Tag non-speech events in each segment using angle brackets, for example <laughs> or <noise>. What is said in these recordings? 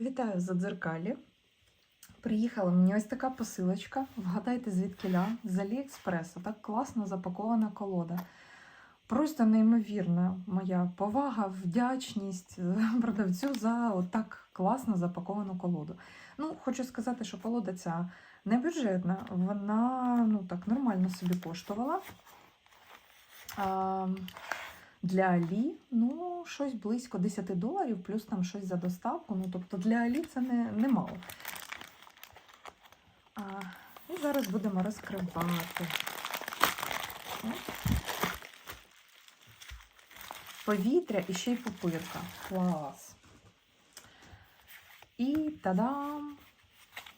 Вітаю за дзеркалі. Приїхала мені ось така посилочка. Вгадайте, звідкиля з Аліекспресу. Так класно запакована колода. Просто неймовірна моя повага, вдячність <laughs> продавцю за отак класно запаковану колоду. Ну, хочу сказати, що колода ця не бюджетна, вона ну так нормально собі коштувала. А, для Алі, ну, щось близько 10 доларів, плюс там щось за доставку. Ну, тобто для Алі це не, не мало. А, і зараз будемо розкривати. Повітря і ще й пупирка. Клас. І тадам!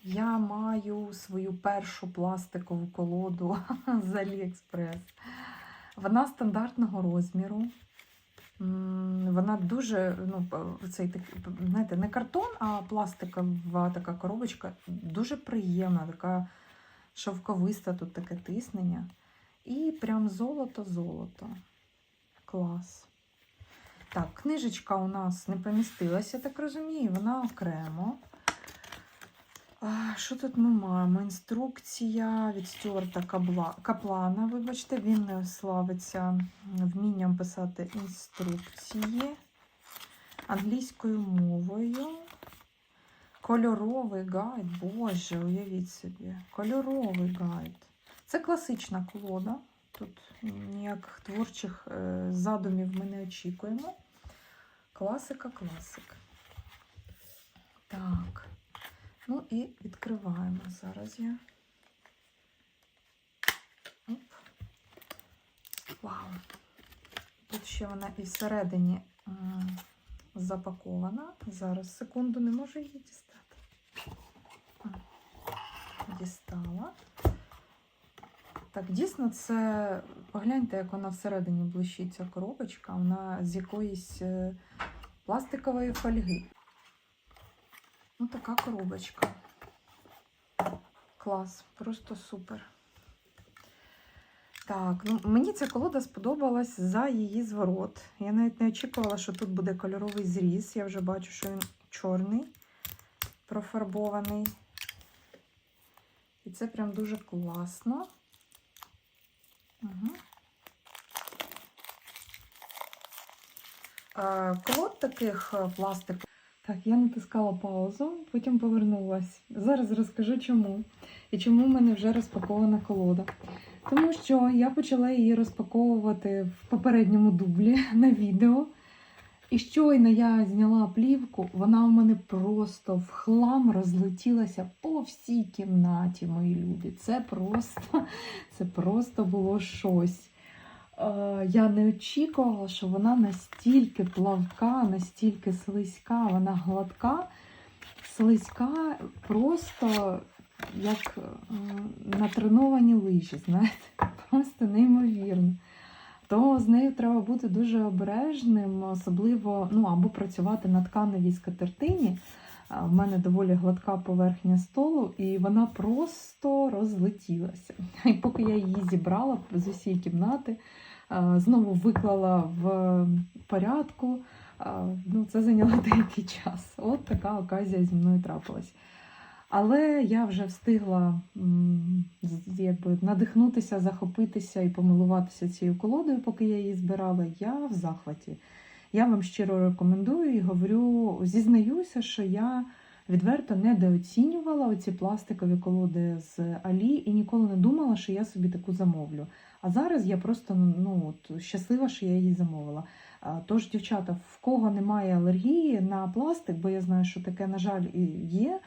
Я маю свою першу пластикову колоду <laughs> з Аліекспрес. Вона стандартного розміру. Вона дуже, ну, цей такий, знаєте, не картон, а пластикова така коробочка. Дуже приємна, така шовковиста, тут таке тиснення. І прям золото-золото. Клас. Так, книжечка у нас не помістилася, так розумію, вона окремо. Що тут ми маємо? Інструкція від Стюарта Кабла- Каплана. Вибачте, він не славиться вмінням писати інструкції англійською мовою. Кольоровий гайд, боже, уявіть собі. Кольоровий гайд. Це класична колода. Тут ніяких творчих е, задумів ми не очікуємо. Класика, класик. Так. Ну і відкриваємо зараз я. Оп. Вау. Тут ще вона і всередині запакована. Зараз, секунду, не можу її дістати. Дістала. Так, дійсно, це. Погляньте, як вона всередині блищить ця коробочка. Вона з якоїсь е, пластикової фольги. Така коробочка. Клас, просто супер. Так, ну мені ця колода сподобалась за її зворот. Я навіть не очікувала, що тут буде кольоровий зріз. Я вже бачу, що він чорний, профарбований. І це прям дуже класно. Угу. Е, Колод таких е, пластикових. Так, я натискала паузу, потім повернулась. Зараз розкажу чому. І чому в мене вже розпакована колода. Тому що я почала її розпаковувати в попередньому дублі <laughs> на відео. І щойно я зняла плівку, вона у мене просто в хлам розлетілася по всій кімнаті, мої любі. Це просто, <laughs> це просто було щось. Е, Я не очікувала, що вона настільки плавка, настільки слизька, вона гладка, слизька, просто як натреновані лижі, знаєте, <laughs> просто неймовірно. То з нею треба бути дуже обережним, особливо ну, або працювати на тканевій скатертині. В мене доволі гладка поверхня столу, і вона просто розлетілася. <laughs> І поки я її зібрала з усієї кімнати, знову виклала в порядку. Ну, це зайняло <laughs> деякий час. От така оказія зі мною трапилась. Але я вже встигла якби, надихнутися, захопитися і помилуватися цією колодою, поки я її збирала. Я в захваті. Я вам щиро рекомендую і говорю, зізнаюся, що я відверто недооцінювала оці пластикові колоди з Алі і ніколи не думала, що я собі таку замовлю. А зараз я просто ну, от, щаслива, що я її замовила. Тож, дівчата, в кого немає алергії на пластик, бо я знаю, що таке, на жаль, є,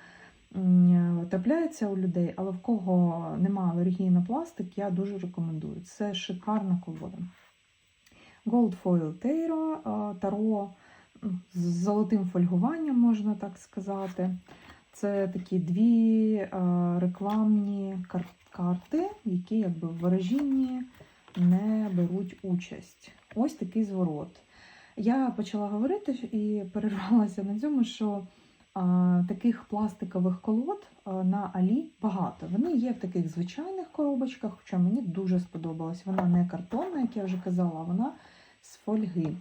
трапляється у людей, але в кого немає алергії на пластик, я дуже рекомендую. Це шикарна колода. Gold Foil Tarot, Таро з золотим фольгуванням, можна так сказати. Це такі дві рекламні карти, які якби в ворожінні не беруть участь. Ось такий зворот. Я почала говорити і перервалася на цьому, що а, таких пластикових колод а, на Алі багато. Вони є в таких звичайних коробочках, хоча мені дуже сподобалась. Вона не картонна, як я вже казала, вона з фольги.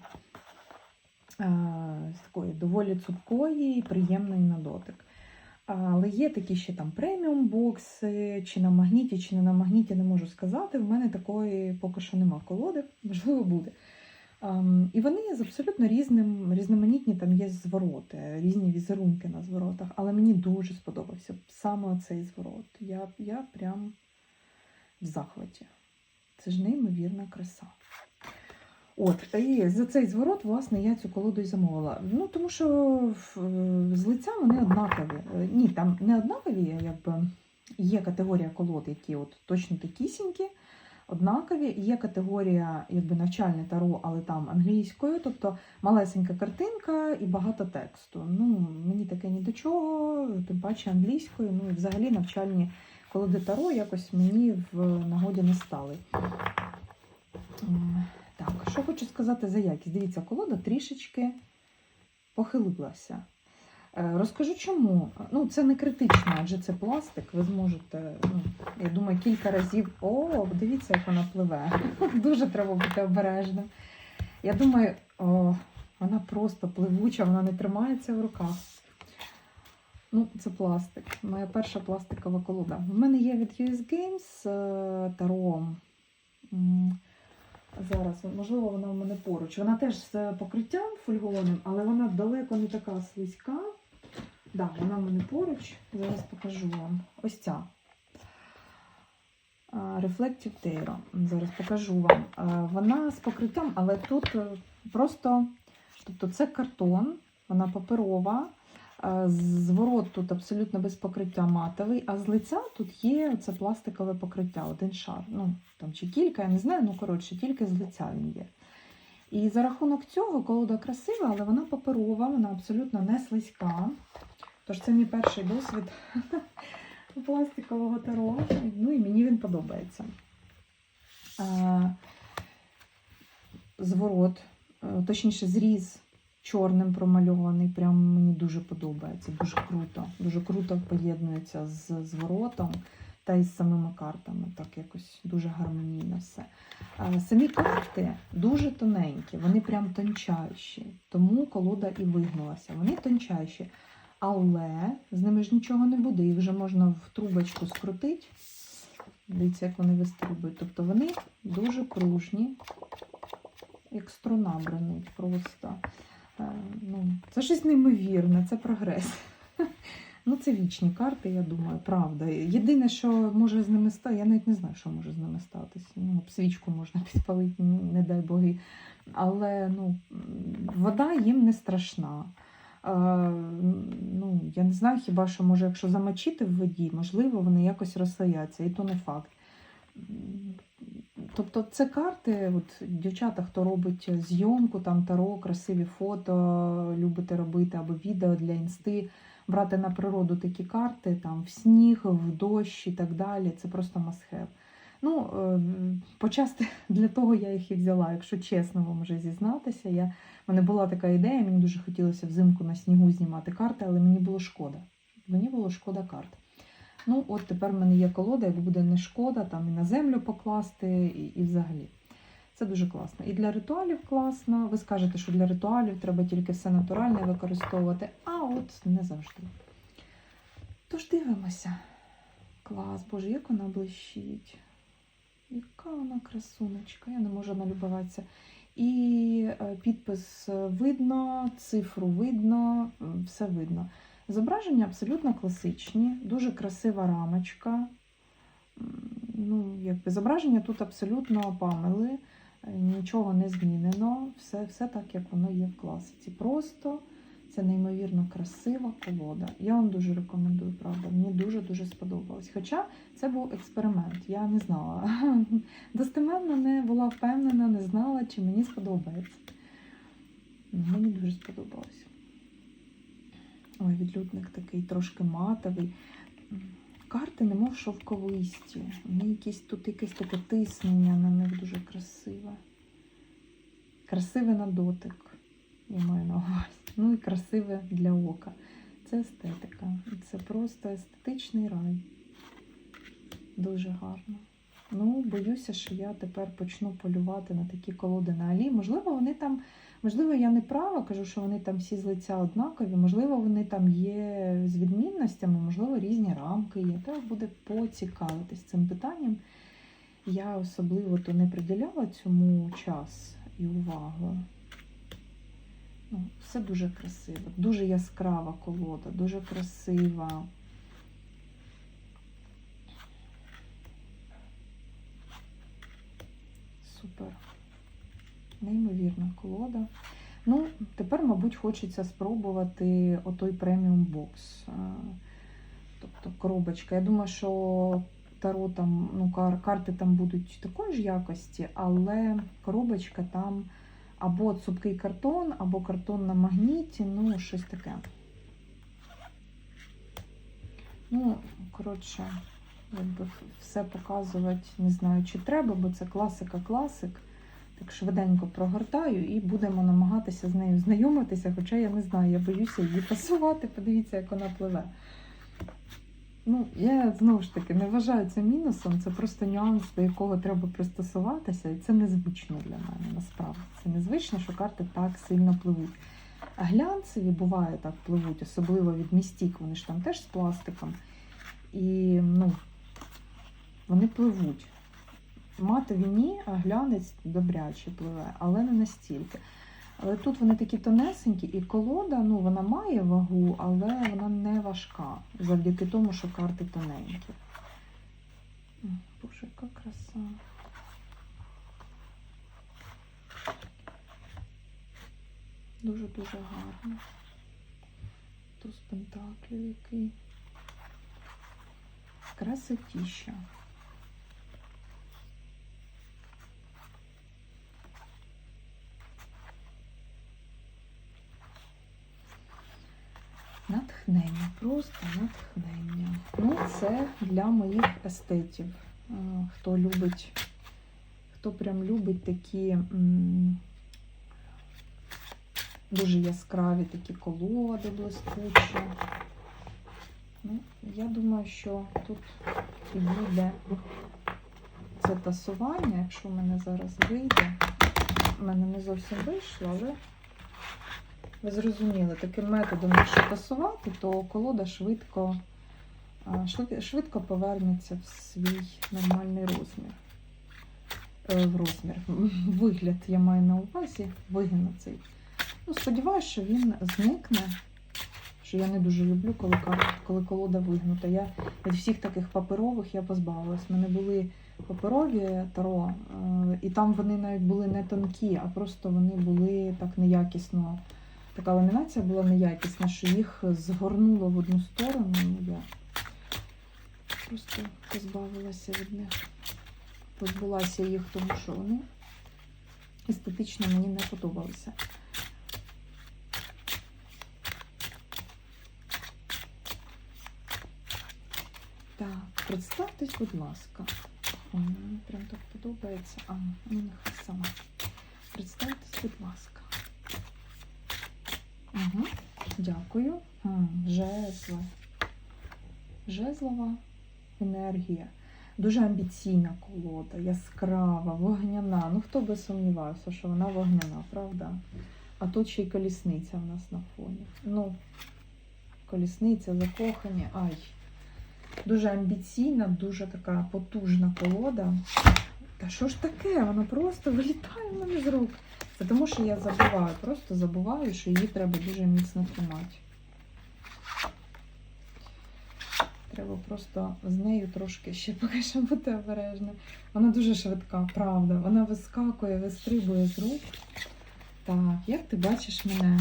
з такої доволі цупкої і приємної на дотик. Але є такі ще там преміум бокси, чи на магніті, чи не на магніті, не можу сказати. В мене такої поки що нема колоди, можливо, буде. Ем, І вони з абсолютно різним, різноманітні там є звороти, різні візерунки на зворотах. Але мені дуже сподобався саме цей зворот. Я, я прям в захваті. Це ж неймовірна краса. От, і за цей зворот, власне, я цю колоду і замовила. Ну, тому що з лиця вони однакові. Е, Ні, там не однакові, якби є категорія колод, які от точно такісінькі, однакові. Є категорія якби навчальне таро, але там англійською, тобто малесенька картинка і багато тексту. Ну, мені таке ні до чого, тим паче англійською. Ну і взагалі навчальні колоди таро якось мені в нагоді не стали. Так, що хочу сказати за якість. Дивіться, колода трішечки похилилася. Е, Розкажу чому. Ну, це не критично, адже це пластик. Ви зможете, ну, я думаю, кілька разів. О, дивіться, як вона пливе. <laughs> Дуже треба бути обережним. Я думаю, о, вона просто пливуча, вона не тримається в руках. Ну, це пластик. Моя перша пластикова колода. В мене є від US Games е, Таро. Зараз, можливо, вона в мене поруч. Вона теж з покриттям фольгованим, але вона далеко не така слизька. Да, вона в мене поруч. Зараз покажу вам. Ось ця. Reflective Tarot. Зараз покажу вам. Вона з покриттям, але тут е, просто, тобто це картон, вона паперова. Зворот тут абсолютно без покриття матовий, а з лиця тут є це пластикове покриття, один шар. Ну, там чи кілька, я не знаю, ну коротше, тільки з лиця він є. І за рахунок цього колода красива, але вона паперова, вона абсолютно не слизька. Тож це мій перший досвід <laughs> пластикового таро. Ну і мені він подобається. Зворот, е, точніше, зріз чорним промальований. Прям мені дуже подобається. Дуже круто. Дуже круто поєднується з зворотом та й з самими картами. Так якось дуже гармонійно все. Е, Самі карти дуже тоненькі, вони прям тончайші, тому колода і вигнулася. Вони тончайші, але з ними ж нічого не буде. Їх вже можна в трубочку скрутити. Дивіться, як вони вистрибують. Тобто вони дуже пружні, як струна бронить просто. Е, Ну, це щось неймовірне, це прогрес. <laughs> Ну, це вічні карти, я думаю, правда. Єдине, що може з ними стати, я навіть не знаю, що може з ними статися. Ну, свічку можна <laughs> підпалити, не дай боги. Але ну, вода їм не страшна. Е, ну, я не знаю, хіба що може, якщо замочити в воді, можливо, вони якось розсаяться, і то не факт. Тобто це карти, от дівчата, хто робить зйомку, там таро, красиві фото, любите робити або відео для інсти, брати на природу такі карти, там в сніг, в дощ і так далі. Це просто must-have. Ну, е, почасти <laughs> для того я їх і взяла, якщо чесно вам вже зізнатися. Я, в мене була така ідея, мені дуже хотілося взимку на снігу знімати карти, але мені було шкода. Мені було шкода карт. Ну, от тепер в мене є колода, як буде не шкода, там і на землю покласти, і, і взагалі. Це дуже класно. І для ритуалів класно. Ви скажете, що для ритуалів треба тільки все натуральне використовувати, а от не завжди. Тож дивимося. Клас, боже, як вона блищить. Яка вона красунечка, я не можу налюбуватися. І е, підпис видно, цифру видно, все видно. Зображення абсолютно класичні, дуже красива рамочка. Ну, якби зображення тут абсолютно памели, е, нічого не змінено, все, все так, як воно є в класиці. Просто це неймовірно красива колода. Я вам дуже рекомендую, правда. Мені дуже-дуже сподобалось. Хоча це був експеримент, я не знала. <laughs> Достеменно не була впевнена, не знала, чи мені сподобається. Мені дуже сподобалось. Ой, відлюдник такий трошки матовий. Карти немов шовковисті. Вони якісь тут якесь таке тиснення на них дуже красиве. Красиве на дотик, я маю на увазі. Ну і красиве для ока. Це естетика. Це просто естетичний рай. Дуже гарно. Ну, боюся, що я тепер почну полювати на такі колоди на Алі. Можливо, вони там Можливо, я не права, кажу, що вони там всі з лиця однакові, можливо, вони там є з відмінностями, можливо, різні рамки є. Треба буде поцікавитись цим питанням. Я особливо то не приділяла цьому час і увагу. Ну, все дуже красиво, дуже яскрава колода, дуже красива. Супер. Неймовірна колода. Ну, тепер, мабуть, хочеться спробувати отой преміум бокс. Е, Тобто коробочка. Я думаю, що таро там, ну, кар- карти там будуть такої ж якості, але коробочка там або цупкий картон, або картон на магніті, ну, щось таке. Ну, коротше, якби все показувати не знаю, чи треба, бо це класика класик. Так швиденько прогортаю і будемо намагатися з нею знайомитися, хоча я не знаю, я боюся її пасувати. Подивіться, як вона пливе. Ну, я знову ж таки не вважаю це мінусом, це просто нюанс, до якого треба пристосуватися, і це незвично для мене насправді. Це незвично, що карти так сильно пливуть. А глянцеві буває так пливуть, особливо від містік, вони ж там теж з пластиком. І ну, вони пливуть. Матові ні, а глянець добряче пливе, але не настільки. Але тут вони такі тонесенькі, і колода, ну, вона має вагу, але вона не важка, завдяки тому, що карти тоненькі. Боже, яка краса. Дуже-дуже гарно. Туз пентаклів який. Красотіща. Натхнення, просто натхнення. Ну, це для моїх естетів. Е, Хто любить, хто прям любить такі дуже яскраві такі колоди блискучі. Ну, я думаю, що тут і буде це тасування, якщо в мене зараз вийде. У мене не зовсім вийшло, але ви зрозуміли, таким методом, якщо тасувати, то колода швидко, швидко повернеться в свій нормальний розмір. Е, В розмір. <laughs> Вигляд я маю на увазі, вигін цей. Ну, сподіваюся, що він зникне. Що я не дуже люблю, коли, коли колода вигнута. Я від всіх таких паперових я позбавилась. У мене були паперові таро, е, і там вони навіть були не тонкі, а просто вони були так неякісно така ламінація була неякісна, що їх згорнуло в одну сторону. Ну, я просто позбавилася від них. Позбулася їх, тому що вони естетично мені не подобалися. Так, представтесь, будь ласка. Ой, мені прям так подобається. А, ну нехай сама. Представтесь, будь ласка. Угу. Дякую. М, Жезли. Жезлова енергія. Дуже амбіційна колода, яскрава, вогняна. Ну хто би сумнівався, що вона вогняна, правда? А тут ще й колісниця в нас на фоні. Ну, колісниця, закохані. Ай. Дуже амбіційна, дуже така потужна колода. Та що ж таке? Вона просто вилітає в мене з рук. Це тому, що я забуваю, просто забуваю, що її треба дуже міцно тримати. Треба просто з нею трошки ще поки що бути обережно. Вона дуже швидка, правда. Вона вискакує, вистрибує з рук. Так, як ти бачиш мене?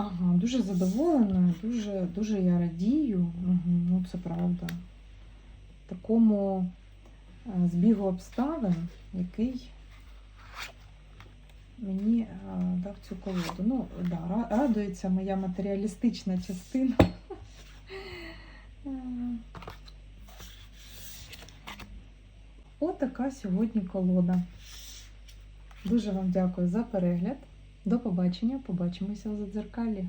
Ага, дуже задоволена, дуже, дуже я радію. Угу, ну, це правда. Такому е, збігу обставин, який мені е, дав цю колоду. Ну, да, радується моя матеріалістична частина. Е. Отака сьогодні колода. Дуже вам дякую за перегляд. До побачення. Побачимося у задзеркалі.